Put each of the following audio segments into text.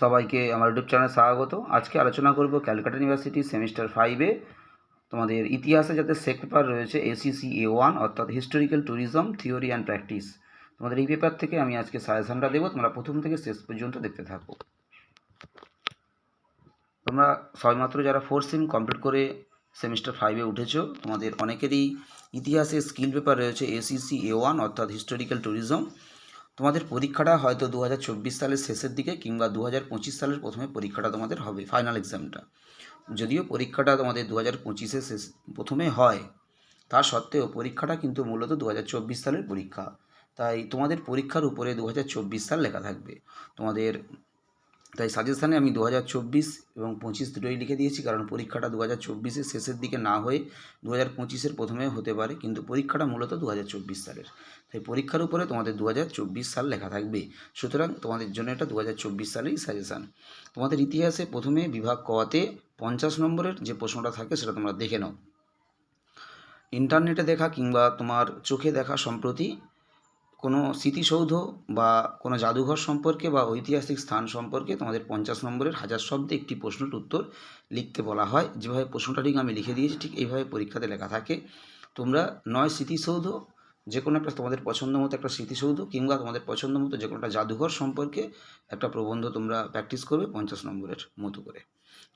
সবাইকে আমার ইউটিউব চ্যানেলে স্বাগত। আজকে আলোচনা করব ক্যালকাটা ইউনিভার্সিটি সেমিস্টার ফাইভে তোমাদের ইতিহাসে যাতে সেক পেপার রয়েছে এসিসি এ ওয়ান অর্থাৎ historical tourism theory and practice তোমাদের এই পেপার থেকে আমি আজকে সাজেশনটা দেবো, তোমরা প্রথম থেকে শেষ পর্যন্ত দেখতে থাকো। তোমরা সবেমাত্র যারা ফোর সিম কমপ্লিট করে সেমিস্টার ফাইভে উঠেছো, তোমাদের অনেকেরই ইতিহাসে স্কিল পেপার রয়েছে এসিসি এ ওয়ান অর্থাৎ হিস্টোরিক্যাল ট্যুরিজম তোমাদের পরীক্ষাটা হয়তো দু হাজার চব্বিশ সালের শেষের দিকে কিংবা দু হাজার পঁচিশ সালের প্রথমে পরীক্ষাটা তোমাদের হবে ফাইনাল এক্সামটা যদিও পরীক্ষাটা তোমাদের দু হাজার পঁচিশে শেষ, প্রথমে হয়, তা সত্ত্বেও পরীক্ষাটা কিন্তু মূলত দু হাজার চব্বিশ সালের পরীক্ষা। তাই তোমাদের পরীক্ষার উপরে দু হাজার চব্বিশ সাল লেখা থাকবে। তোমাদের তাই সাজেশানে আমি দু হাজার চব্বিশ এবং পঁচিশ দুটোই লিখে দিয়েছি, কারণ পরীক্ষাটা দু হাজার চব্বিশের শেষের দিকে না হয়ে দু হাজার পঁচিশের প্রথমে হতে পারে, কিন্তু পরীক্ষাটা মূলত দু হাজার চব্বিশ সালের। তাই পরীক্ষার উপরে তোমাদের দু হাজার চব্বিশ সাল লেখা থাকবে। সুতরাং তোমাদের জন্য এটা দু হাজার চব্বিশ সালেই সাজেশান। তোমাদের ইতিহাসে প্রথমে বিভাগ কওয়াতে পঞ্চাশ নম্বরের যে প্রশ্নটা থাকে সেটা তোমরা দেখে নাও। ইন্টারনেটে দেখা কিংবা তোমার চোখে দেখা সম্প্রতি কোনো স্মৃতিসৌধ বা কোনো জাদুঘর সম্পর্কে বা ঐতিহাসিক স্থান সম্পর্কে তোমাদের পঞ্চাশ নম্বরের হাজার শব্দে একটি প্রশ্নের উত্তর লিখতে বলা হয়। যেভাবে প্রশ্নটা ঠিক আমি লিখে দিয়েছি, ঠিক এইভাবে পরীক্ষাতে লেখা থাকে। তোমরা নয় স্মৃতিসৌধ, যে কোনো একটা তোমাদের পছন্দ মতো একটা স্মৃতিসৌধ কিংবা তোমাদের পছন্দ মতো যে কোনো একটা জাদুঘর সম্পর্কে একটা প্রবন্ধ তোমরা প্র্যাকটিস করবে পঞ্চাশ নম্বরের মতো করে।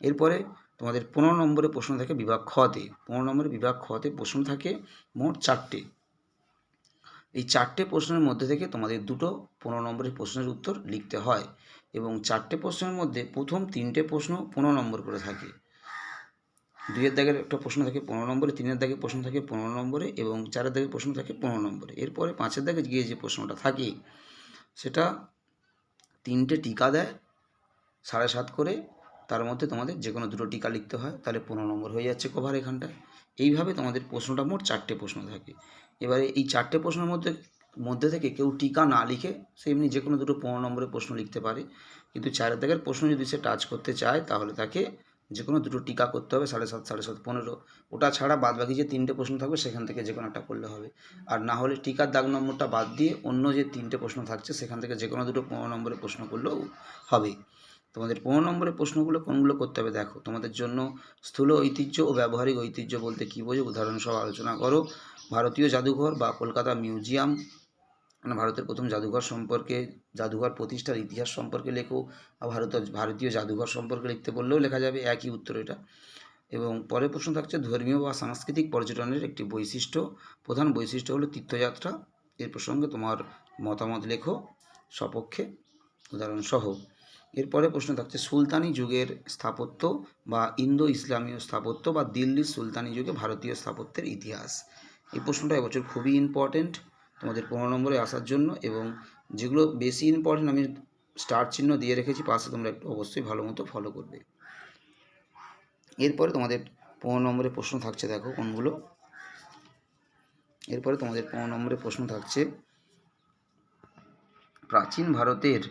এরপরে তোমাদের পনেরো নম্বরে প্রশ্ন থাকে বিভাগ খতে পনেরো নম্বরে বিভাগ খতে প্রশ্ন থাকে মোট চারটে। এই চারটে প্রশ্নের মধ্যে থেকে তোমাদের দুটো পনেরো নম্বরের প্রশ্নের উত্তর লিখতে হয় এবং চারটে প্রশ্নের মধ্যে প্রথম তিনটে প্রশ্ন পনেরো নম্বর করে থাকে। দুইয়ের দাগের একটা প্রশ্ন থাকে পনেরো নম্বরে, তিনের দাগে প্রশ্ন থাকে পনেরো নম্বরে এবং চারের দাগে প্রশ্ন থাকে পনেরো নম্বরে। এরপরে পাঁচের দাগে গিয়ে যে প্রশ্নটা থাকে, সেটা তিনটে টিকা দেয়, সাড়ে সাত করে, তার মধ্যে তোমাদের যে কোনো দুটো টিকা লিখতে হয়, তাহলে পনেরো নম্বর হয়ে যাচ্ছে কভার এখানটায়। এইভাবে তোমাদের প্রশ্নটা মোট চারটে প্রশ্ন থাকে। এবারে এই চারটে প্রশ্নের মধ্যে মধ্যে থেকে কেউ টিকা না লিখে সে এমনি যে কোনো দুটো পনেরো নম্বরের প্রশ্ন লিখতে পারে। কিন্তু চারের দাগের প্রশ্ন যদি সে টাচ করতে চায়, তাহলে তাকে যে কোনো দুটো টিকা করতে হবে, সাড়ে সাত সাড়ে সাত, পনেরো। ওটা ছাড়া বাদ বাকি যে তিনটে প্রশ্ন থাকবে, সেখান থেকে যে কোনো একটা করলে হবে। আর না হলে টিকার দাগ নম্বরটা বাদ দিয়ে অন্য যে তিনটে প্রশ্ন থাকছে, সেখান থেকে যে কোনো দুটো পনেরো নম্বরের প্রশ্ন করলেও হবে। তোমাদের পনেরো নম্বরের প্রশ্নগুলো কোনগুলো করতে হবে? দেখো, তোমাদের জন্য স্থূল ঐতিহ্য ও ব্যবহারিক ঐতিহ্য বলতে কী বোঝো? উদাহরণ সহ আলোচনা করো। ভারতীয় জাদুঘর বা কলকাতা মিউজিয়াম মানে ভারতের প্রথম জাদুঘর সম্পর্কে, জাদুঘর প্রতিষ্ঠার ইতিহাস সম্পর্কে লেখো বা ভারত, ভারতীয় জাদুঘর সম্পর্কে লিখতে বললেও লেখা যাবে, একই উত্তর এটা। এবং পরের প্রশ্ন থাকছে, ধর্মীয় বা সাংস্কৃতিক পর্যটনের একটি বৈশিষ্ট্য। প্রধান বৈশিষ্ট্য হলো তীর্থযাত্রা। এর প্রসঙ্গে তোমার মতামত লেখো সপক্ষে। উদাহরণসহ এরপরে প্রশ্ন থাকছে, সুলতানি যুগের স্থাপত্য বা ইন্দো ইসলামীয় স্থাপত্য বা দিল্লির সুলতানি যুগে ভারতীয় স্থাপত্যের ইতিহাস? এই প্রশ্নটা এবছর খুবই ইম্পর্টেন্ট তোমাদের পনেরো নম্বরে আসার জন্য এবং যেগুলো বেশি ইম্পর্টেন্ট আমি স্টার চিহ্ন দিয়ে রেখেছি, পাশে তোমরা একটু অবশ্যই ভালো মতো ফলো করবে। এরপরে তোমাদের পনেরো নম্বরে প্রশ্ন থাকছে, দেখো কোনগুলো। এরপরে তোমাদের পনেরো নম্বরে প্রশ্ন থাকছে, প্রাচীন ভারতের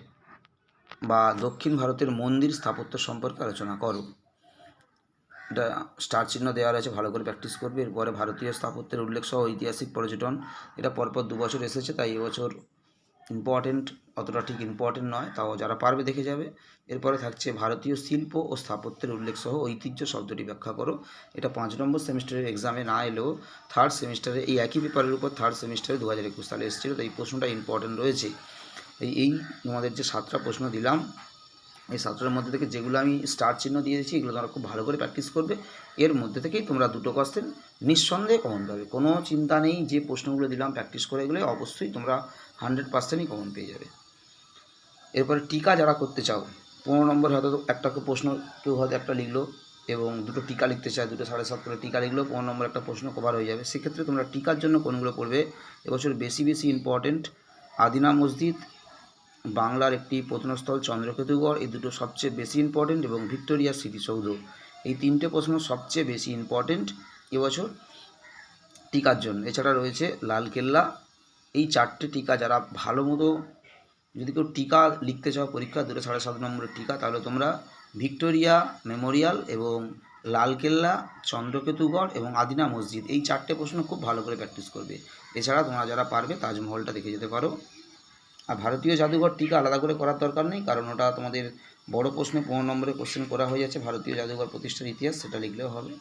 বা দক্ষিণ ভারতের মন্দির স্থাপত্য সম্পর্কে আলোচনা করো। এটা স্টার চিহ্ন দেওয়া রয়েছে, ভালো করে প্র্যাকটিস করবে। এরপরে ভারতীয় স্থাপত্যের উল্লেখ সহ ঐতিহাসিক পর্যটন, এটা পরপর দু বছর এসেছে, তাই এবছর ইম্পর্টেন্ট অতটা ঠিক ইম্পর্টেন্ট নয়, তাও যারা পারবে দেখে যাবে। এরপরে থাকছে ভারতীয় শিল্প ও স্থাপত্যের উল্লেখ সহ ঐতিহ্য শব্দটি ব্যাখ্যা করো। এটা পাঁচ নম্বর সেমিস্টারের এক্সামে না এলেও থার্ড সেমিস্টারে এই একই পেপারের উপর থার্ড সেমিস্টারে দু হাজার একুশ সালে এসেছিল তো এই প্রশ্নটা ইম্পর্টেন্ট রয়েছে। এই এই তোমাদের যে সাতটা প্রশ্ন দিলাম, এই সাতটার মধ্যে থেকে যেগুলো আমি স্টার চিহ্ন দিয়ে দিয়েছি, এগুলো তোমরা খুব ভালো করে প্র্যাকটিস করবে। এর মধ্যে থেকেই তোমরা দুটো কোশ্চেন নিঃসন্দেহে কমন পাবে। কোনো চিন্তা নেই যে প্রশ্নগুলো দিলাম প্র্যাকটিস করে এগুলো অবশ্যই তোমরা হান্ড্রেড পার্সেন্টই কমন পেয়ে যাবে। এরপরে টিকা যারা করতে চাও, পনেরো নম্বর হয়তো একটা প্রশ্ন, কেউ হয়তো একটা লিখলো এবং দুটো টিকা লিখতে চায়, দুটো সাড়ে সাত করে টিকা লিখলো, পনেরো নম্বর একটা প্রশ্ন কভার হয়ে যাবে। সেক্ষেত্রে তোমরা টিকার জন্য কোনগুলো পড়বে এবছর বেশি বেশি ইম্পর্টেন্ট আদিনা মসজিদ বাংলার একটি প্রত্নস্থল চন্দ্রকেতুগড়, এই দুটো সবচেয়ে বেশি ইম্পর্টেন্ট এবং ভিক্টোরিয়া স্মৃতিসৌধ। এই তিনটে প্রশ্ন সবচেয়ে বেশি ইম্পর্টেন্ট এবছর টিকার জন্য। এছাড়া রয়েছে লালকেল্লা। এই চারটে টিকা যারা ভালো মতো যদি কেউ টিকা লিখতে চাও, পরীক্ষা দুটো সাড়ে সাত নম্বরের টিকা, তাহলে তোমরা ভিক্টোরিয়া মেমোরিয়াল এবং লালকেল্লা, চন্দ্রকেতুগড় এবং আদিনা মসজিদ, এই চারটে প্রশ্ন খুব ভালো করে প্র্যাকটিস করবে। এছাড়া তোমরা যারা পারবে, তাজমহলটা দেখে যেতে পারো। আর ভারতীয় জাদুঘর টিকা আলাদা করে করার দরকার নেই, কারণ ওটা তোমাদের বড় প্রশ্নে, পনেরো নম্বরে কোশ্চেন করা হয়ে যাচ্ছে। ভারতীয় জাদুঘর প্রতিষ্ঠার ইতিহাস সেটা লিখলেও হবে।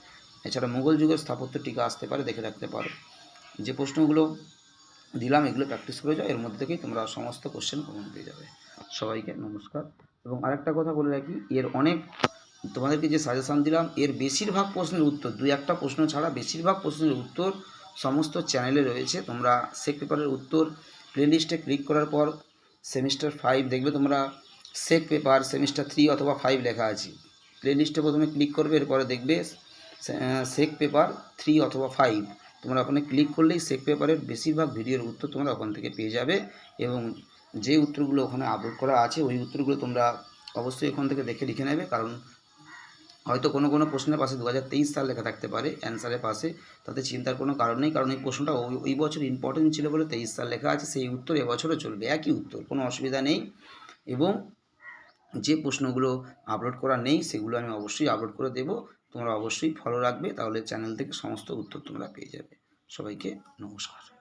এছাড়া মুঘল যুগের স্থাপত্য টিকা আসতে পারে, দেখে রাখতে পারো। যে প্রশ্নগুলো দিলাম, এগুলো প্র্যাকটিস করে যাও, এর মধ্যে থেকেই তোমরা সমস্ত কোশ্চেন কমন পেয়ে যাবে। সবাইকে নমস্কার। এবং আরেকটা কথা বলে রাখি, এর অনেক তোমাদেরকে যে সাজেশান দিলাম, এর বেশিরভাগ প্রশ্নের উত্তর, দুই একটা প্রশ্ন ছাড়া বেশিরভাগ প্রশ্নের উত্তর সমস্ত চ্যানেলে রয়েছে। তোমরা সেক পেপারের উত্তর প্লেলিস্টে ক্লিক করার পর সেমিস্টার ফাইভ দেখবে তোমরা সেক পেপার সেমিস্টার থ্রি অথবা ফাইভ লেখা আছে। প্লেলিস্টে প্রথমে ক্লিক করবে, এরপরে দেখবে সেক পেপার থ্রি অথবা ফাইভ তোমরা ওখানে ক্লিক করলেই সেক পেপারের বেশিরভাগ ভিডিওর উত্তর তোমরা ওখান থেকে পেয়ে যাবে এবং যে উত্তরগুলো ওখানে আপলোড করা আছে, ওই উত্তরগুলো তোমরা অবশ্যই ওখান থেকে দেখে লিখে নেবে, কারণ হয়তো কোনো কোনো প্রশ্নের পাশে দু হাজার তেইশ সাল লেখা থাকতে পারে, অ্যান্সারের পাশে। তাতে চিন্তার কোনো কারণ নেই, কারণ এই প্রশ্নটা ওই ওই বছর ইম্পর্টেন্ট ছিল বলে তেইশ সাল লেখা আছে, সেই উত্তর এবছরও চলবে, একই উত্তর, কোনো অসুবিধা নেই। এবং যে প্রশ্নগুলো আপলোড করা নেই, সেগুলো আমি অবশ্যই আপলোড করে দেব, তোমরা অবশ্যই ফলো রাখবে, তাহলে চ্যানেল থেকে সমস্ত উত্তর তোমরা পেয়ে যাবে। সবাইকে নমস্কার।